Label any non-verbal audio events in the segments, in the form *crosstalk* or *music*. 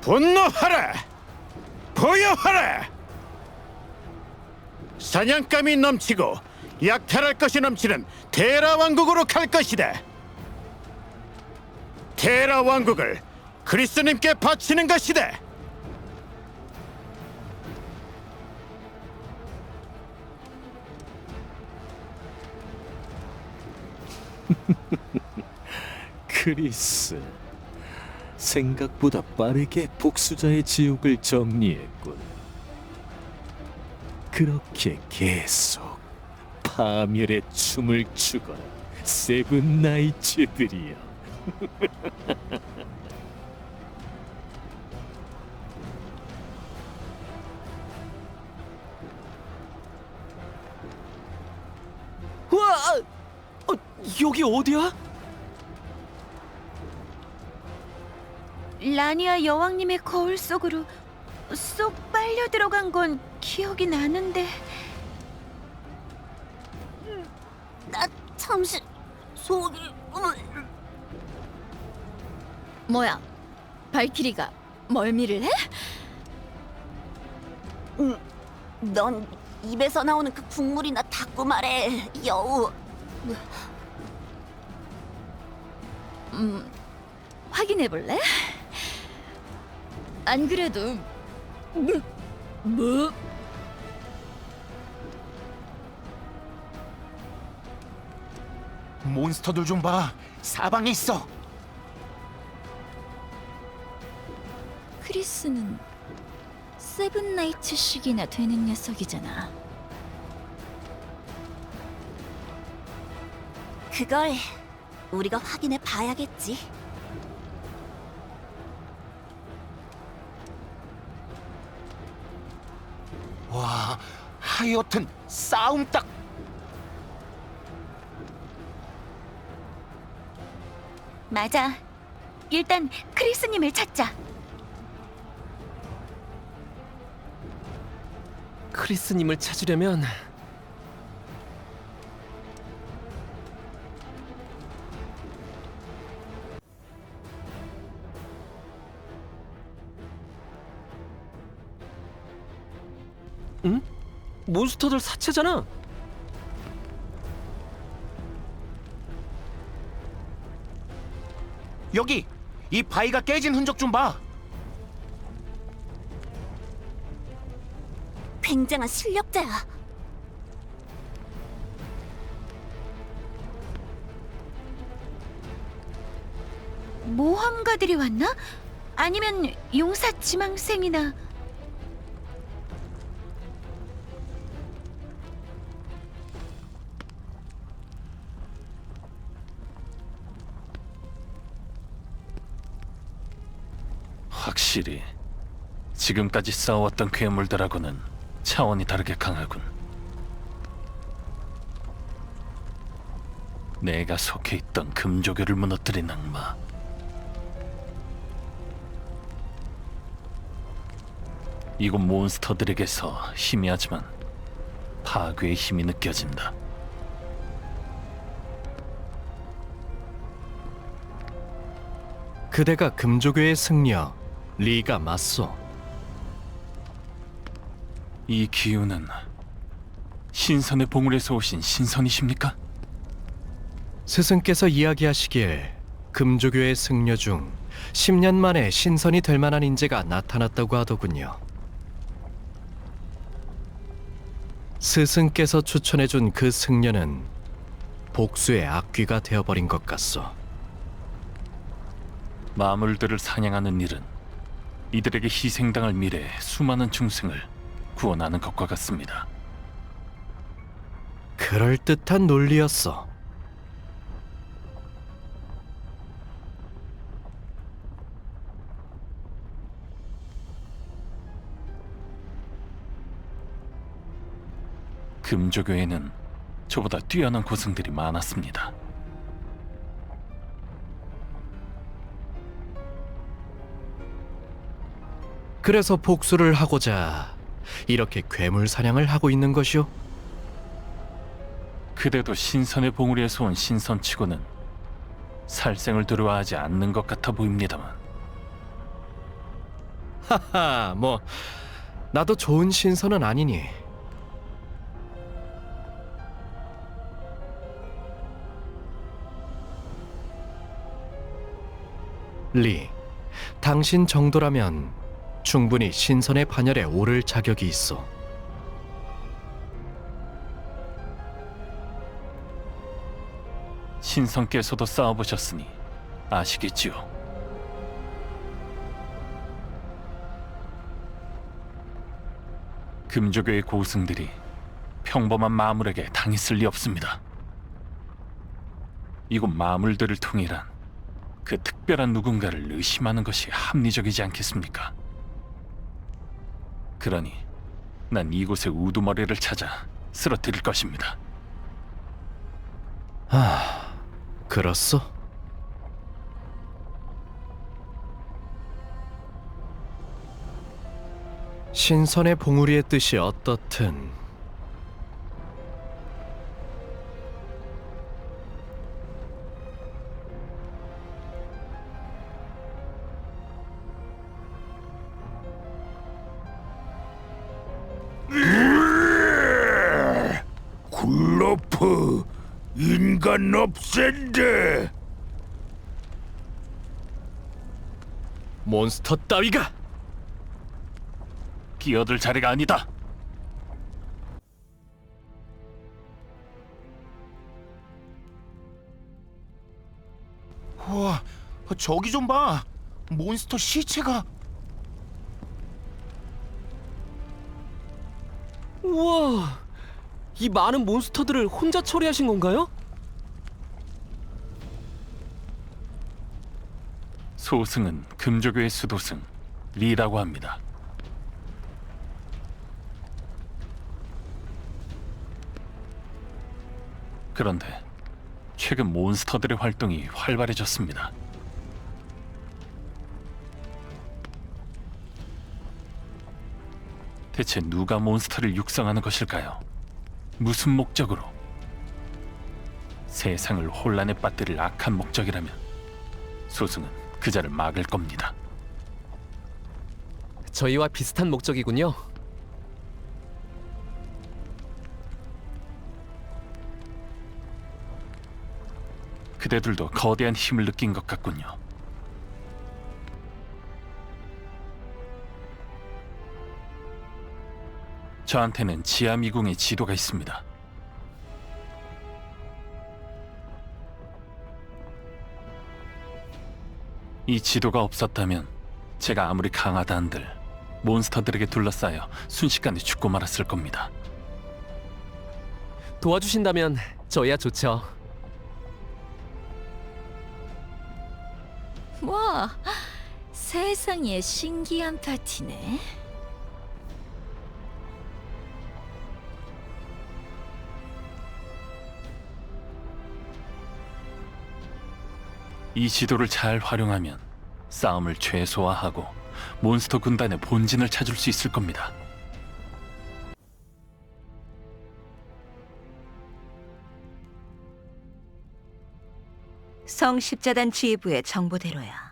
분노하라! 보여하라! 사냥감이 넘치고 약탈할 것이 넘치는 테라 왕국으로 갈 것이다. 테라 왕국을 그리스님께 바치는 것이다. *laughs* 크리스 생각보다 빠르게 복수자의 지옥을 정리했군. 그렇게 계속 파멸의 춤을 추거라 세븐 나이츠들이여. *laughs* 우와! 어, 여기 어디야? 라니아 여왕님의 거울 속으로 쏙 빨려 들어간 건 기억이 나는데 나 잠시 속이 뭐야 발키리가 멀미를 해? 넌 입에서 나오는 그 국물이나 닦고 말해 여우 확인해 볼래? 안 그래도 뭐? 뭐? 몬스터들 좀 봐. 사방에 있어. 크리스는 세븐나이츠씩이나 되는 녀석이잖아 그걸 우리가 확인해 봐야겠지 와, 하여튼 싸움 딱. 맞아. 일단 크리스님을 찾자. 크리스님을 찾으려면 몬스터들 사체잖아. 여기 이 바위가 깨진 흔적 좀 봐. 굉장한 실력자야 모험가들이 왔나? 아니면 용사 지망생이나 지금까지 싸워왔던 괴물들하고는 차원이 다르게 강하군. 내가 속해 있던 금조교를 무너뜨린 악마. 이곳 몬스터들에게서 희미하지만 파괴의 힘이 느껴진다. 그대가 금조교의 승려 리가 맞소. 이 기운은 신선의 봉우리에서 오신 신선이십니까? 스승께서 이야기하시길 금조교의 승려 중 10년 만에 신선이 될 만한 인재가 나타났다고 하더군요. 스승께서 추천해준 그 승려는 복수의 악귀가 되어버린 것 같소. 마물들을 사냥하는 일은 이들에게 희생당할 미래에 수많은 중생을 구원하는 것과 같습니다. 그럴듯한 논리였어. 금조교에는 저보다 뛰어난 고승들이 많았습니다. 그래서 복수를 하고자 이렇게 괴물 사냥을 하고 있는 것이오. 그대도 신선의 봉우리에서 온 신선치고는 살생을 두려워하지 않는 것 같아 보입니다만 하하, 뭐 나도 좋은 신선은 아니니. 리, 당신 정도라면 충분히 신선의 반열에 오를 자격이 있어. 신성께서도 싸워보셨으니 아시겠지요. 금조교의 고승들이 평범한 마물에게 당했을 리 없습니다. 이곳 마물들을 통일한 그 특별한 누군가를 의심하는 것이 합리적이지 않겠습니까? 그러니 난 이곳의 우두머리를 찾아 쓰러뜨릴 것입니다. 그렇소? 신선의 봉우리의 뜻이 어떻든 없앤데 몬스터 따위가 끼어들 자리가 아니다. 우와, 저기 좀 봐. 몬스터 시체가 우와, 이 많은 몬스터들을 혼자 처리하신 건가요? 소승은 금조교의 수도승 리라고 합니다. 그런데 최근 몬스터들의 활동이 활발해졌습니다. 대체 누가 몬스터를 육성하는 것일까요? 무슨 목적으로? 세상을 혼란에 빠뜨릴 악한 목적이라면 소승은 그자를 막을 겁니다. 저희와 비슷한 목적이군요. 그대들도 거대한 힘을 느낀 것 같군요. 저한테는 지하 미궁의 지도가 있습니다. 이 지도가 없었다면 제가 아무리 강하다 한들 몬스터들에게 둘러싸여 순식간에 죽고 말았을 겁니다. 도와주신다면 저희야 좋죠. 와, 세상에 신기한 파티네. 이 지도를 잘 활용하면 싸움을 최소화하고 몬스터 군단의 본진을 찾을 수 있을 겁니다. 성십자단 지휘부의 정보대로야.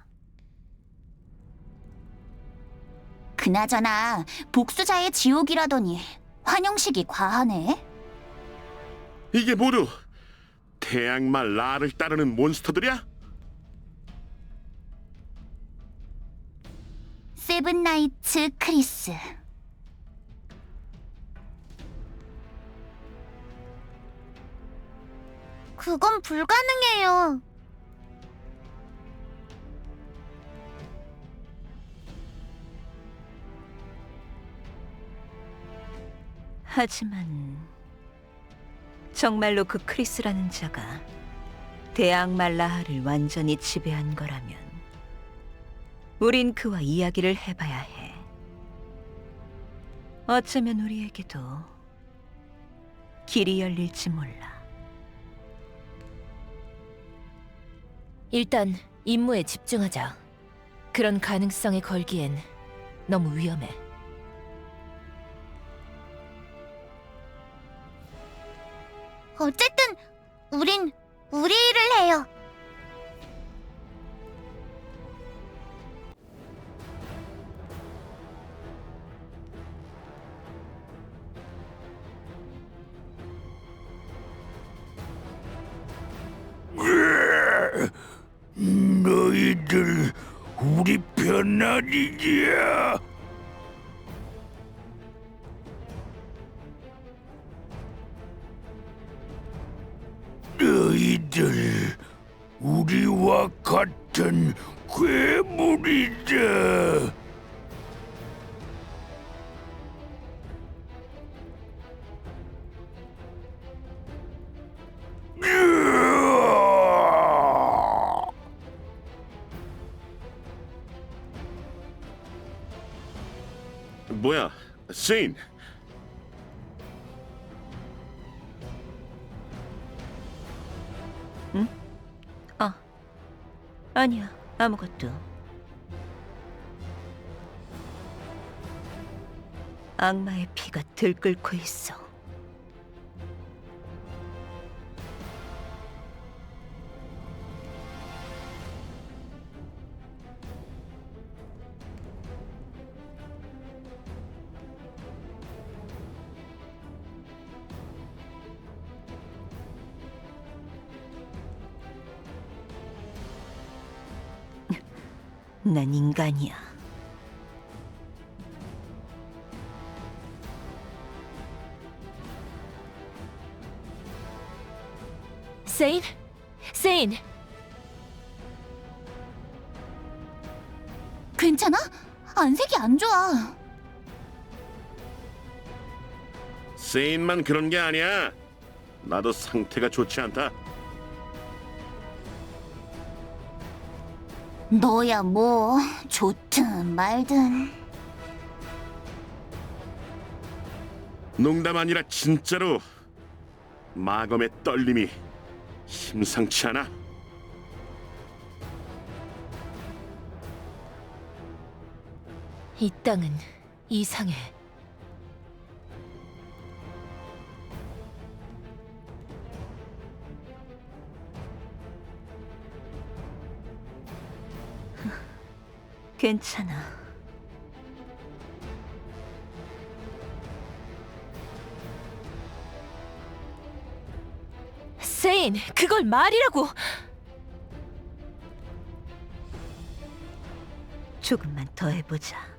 그나저나 복수자의 지옥이라더니 환영식이 과하네. 이게 모두 태양말 라를 따르는 몬스터들이야? 세븐 나이츠 크리스. 그건 불가능해요. 하지만 정말로 그 크리스라는 자가 대학 말라하를 완전히 지배한 거라면 우린 그와 이야기를 해봐야 해. 어쩌면 우리에게도 길이 열릴지 몰라. 일단 임무에 집중하자. 그런 가능성에 걸기엔 너무 위험해. 어쨌든 우린 우리 일을 해요. 너희들 우리 편 아니냐? 너희들 우리와 같은 괴물이다. 세인? 아니야, 아무것도. 악마의 피가 들끓고 있어. 난 인간이야. 세인? 세인! 괜찮아? 안색이 안 좋아. 세인만 그런 게 아니야. 나도 상태가 좋지 않다. 너야 뭐 좋든 말든. 농담 아니라 진짜로 마검의 떨림이 심상치 않아. 이 땅은 이상해. 괜찮아. 세인, 그걸 말이라고! 조금만 더 해보자.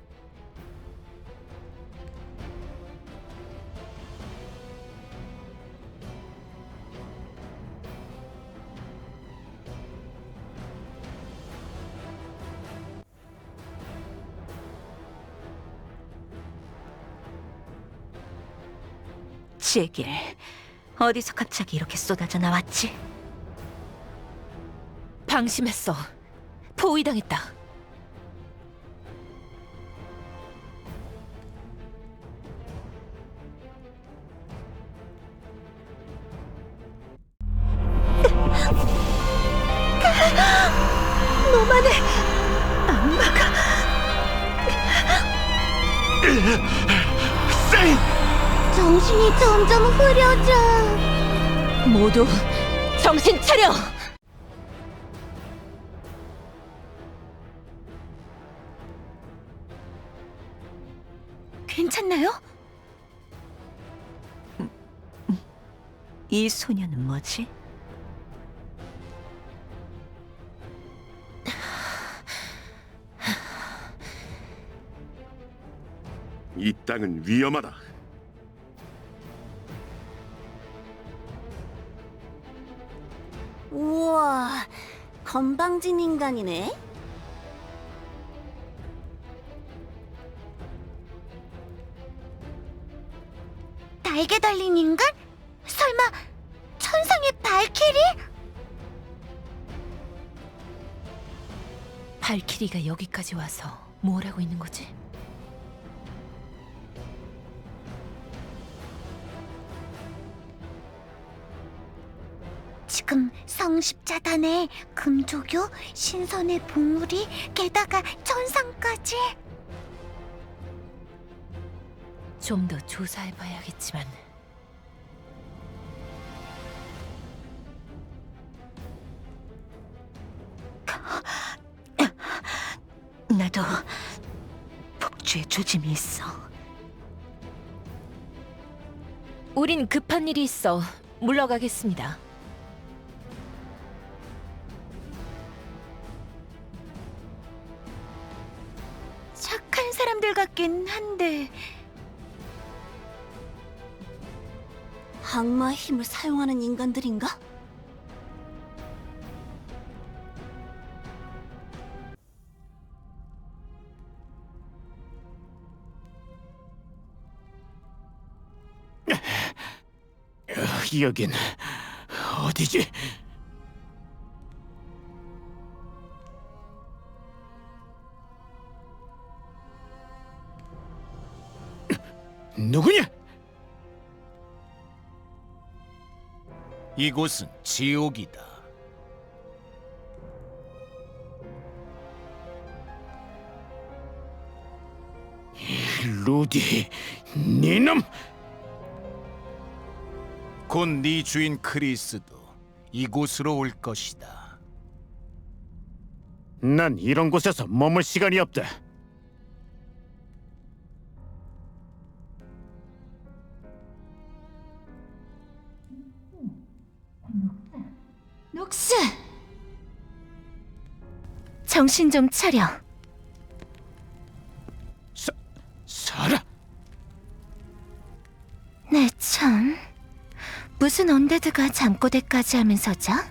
제길, 어디서 갑자기 이렇게 쏟아져 나왔지? 방심했어. 포위당했다. 모두 정신 차려! 괜찮나요? 이 소녀는 뭐지? 이 땅은 위험하다. 건방진 인간이네. 날개 달린 인간? 설마 천상의 발키리? 발키리가 여기까지 와서 뭘 하고 있는 거지? 지금 성십자단에 금조교, 신선의 봉우리, 게다가 천상까지. 좀 더 조사해봐야겠지만 나도 복주의 조짐이 있어. 우린 급한 일이 있어 물러가겠습니다. 같긴 한데 악마의 힘을 사용하는 인간들인가? 여긴 어디지? 누구냐? 이곳은 지옥이다. 루디, 니놈! 곧 네 주인 크리스도 이곳으로 올 것이다. 난 이런 곳에서 머물 시간이 없다. 정신 좀 차려. 사, 사라! 네, 참. 무슨 언데드가 잠꼬대까지 하면서 자?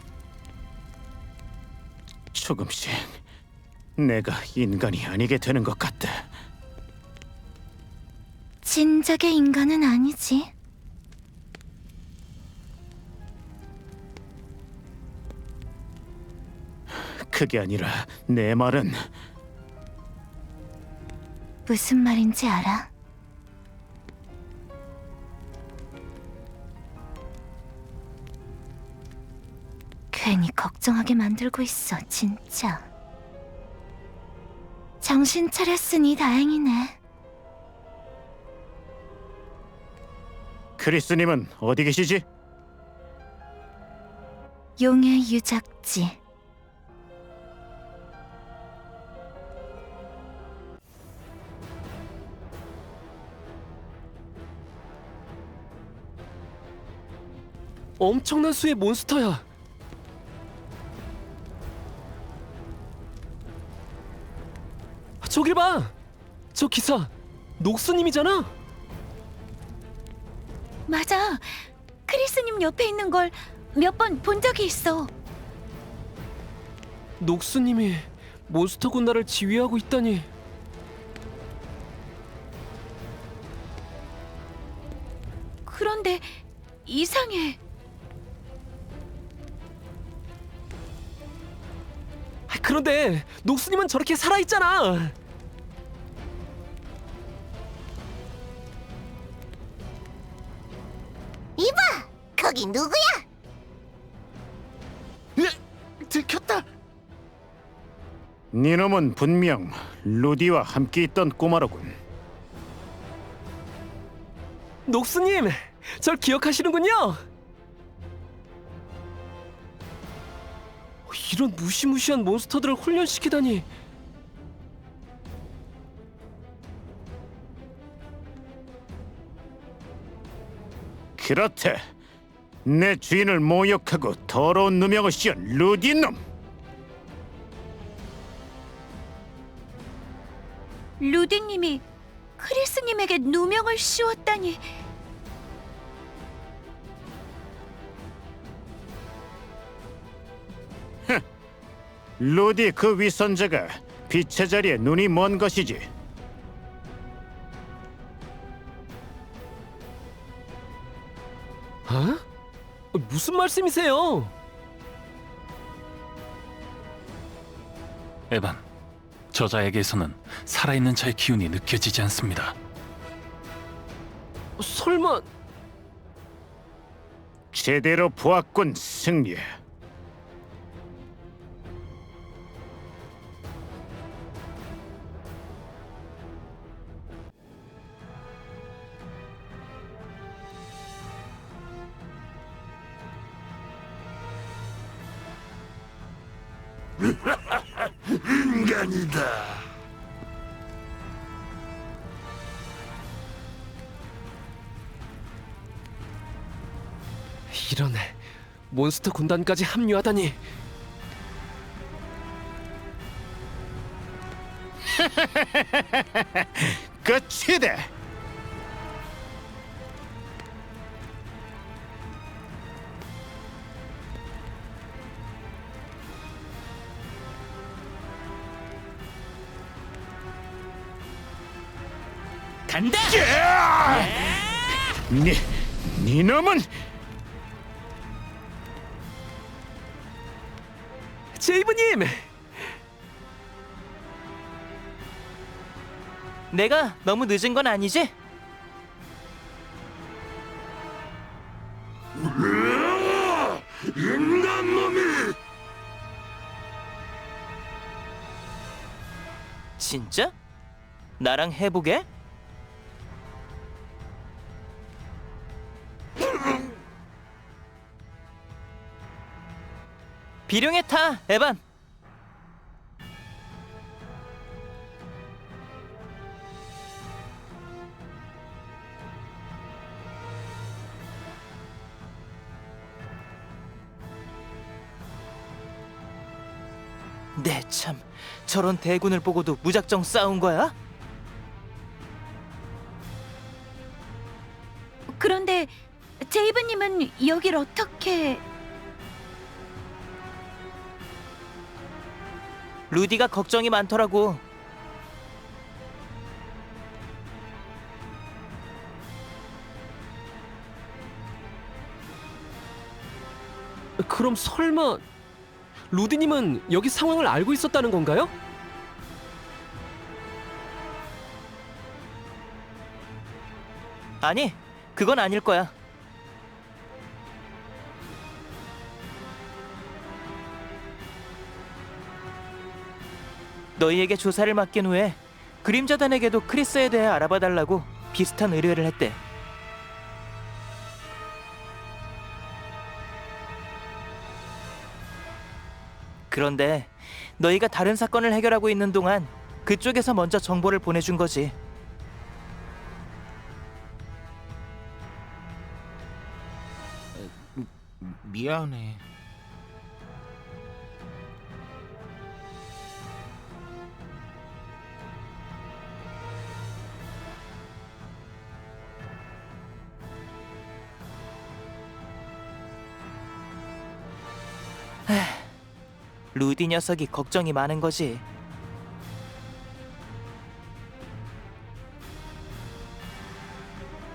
조금씩 내가 인간이 아니게 되는 것 같다. 진작의 인간은 아니지. 그게 아니라 내 말은 무슨 말인지 알아? 괜히 걱정하게 만들고 있어, 진짜. 정신 차렸으니 다행이네. 크리스님은 어디 계시지? 용의 유적지. 엄청난 수의 몬스터야. 저길 봐. 저 기사 녹수님이잖아. 맞아. 크리스님 옆에 있는 걸 몇 번 본 적이 있어. 녹수님이 몬스터 군단을 지휘하고 있다니. 그런데 이상해. 그런데 녹수님은 저렇게 살아 있잖아. 이봐! 거기 누구야? 들켰다. 니놈은 분명 루디와 함께 있던 꼬마로군. 녹수님, 절 기억하시는군요. 이런 무시무시한 몬스터들을 훈련시키다니. 그렇대. 내 주인을 모욕하고 더러운 누명을 씌운 루디 놈. 루디님이 크리스님에게 누명을 씌웠다니. 루디 그 위선자가 빛의 자리에 눈이 먼 것이지. 어? 무슨 말씀이세요? 에반, 저자에게서는 살아있는 자의 기운이 느껴지지 않습니다. 설마 제대로 보았군 승리. 인간이다. 이런 몬스터 군단까지 합류하다니. *laughs* 끝이다. 간다. 니, 니 놈은 제이브님. 내가 너무 늦은 건 아니지? 진짜? 나랑 해보게? 비룡에 타, 에반. 네, 참. 저런 대군을 보고도 무작정 싸운 거야? 그런데 제이브님은 여길 어떻게... 루디가 걱정이 많더라고. 그럼 설마 루디님은 여기 상황을 알고 있었다는 건가요? 아니, 그건 아닐 거야. 너희에게 조사를 맡긴 후에 그림자단에게도 크리스에 대해 알아봐 달라고 비슷한 의뢰를 했대. 그런데 너희가 다른 사건을 해결하고 있는 동안 그쪽에서 먼저 정보를 보내준 거지. 미안해. 루디 녀석이 걱정이 많은 거지.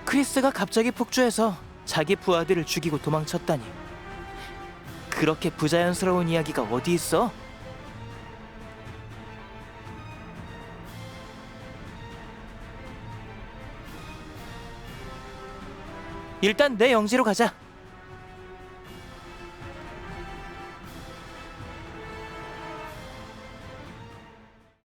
크리스가 갑자기 폭주해서 자기 부하들을 죽이고 도망쳤다니. 그렇게 부자연스러운 이야기가 어디 있어? 일단 내 영지로 가자.